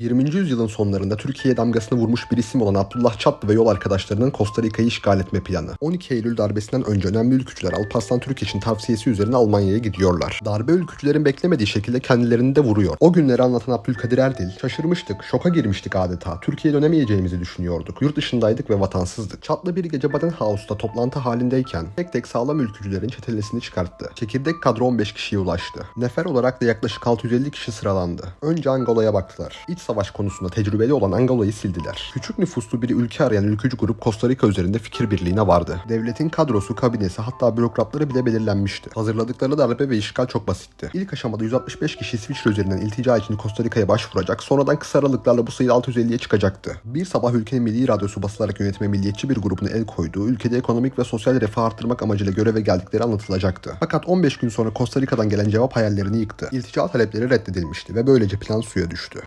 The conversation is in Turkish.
20. yüzyılın sonlarında Türkiye'ye damgasını vurmuş bir isim olan Abdullah Çatlı ve yol arkadaşlarının Costa Rica'yı işgal etme planı. 12 Eylül darbesinden önce önemli ülkücüler Alparslan Türkeş'in tavsiyesi üzerine Almanya'ya gidiyorlar. Darbe ülkücülerin beklemediği şekilde kendilerini de vuruyor. O günleri anlatan Abdülkadir Erdil, şaşırmıştık, şoka girmiştik adeta. Türkiye'ye dönemeyeceğimizi düşünüyorduk. Yurt dışındaydık ve vatansızdık. Çatlı bir gece Badenhaus'ta toplantı halindeyken tek tek sağlam ülkücülerin çetelesini çıkarttı. Çekirdek kadro 15 kişiye ulaştı. Nefer olarak da yaklaşık 650 kişi sıralandı. Önce Angola'ya baktılar. İç savaş konusunda tecrübeli olan Angola'yı sildiler. Küçük nüfuslu bir ülke arayan ülkücü grup Costa Rica üzerinde fikir birliğine vardı. Devletin kadrosu, kabinesi hatta bürokratları bile belirlenmişti. Hazırladıkları darbe ve işgal çok basitti. İlk aşamada 165 kişi İsviçre üzerinden iltica için Costa Rica'ya başvuracak, sonradan kısa aralıklarla bu sayı 650'ye çıkacaktı. Bir sabah ülkenin milli radyosu basılarak yönetime milliyetçi bir grubun el koyduğu, ülkede ekonomik ve sosyal refah arttırmak amacıyla göreve geldikleri anlatılacaktı. Fakat 15 gün sonra Costa Rica'dan gelen cevap hayallerini yıktı. İltica talepleri reddedilmişti ve böylece plan suya düştü.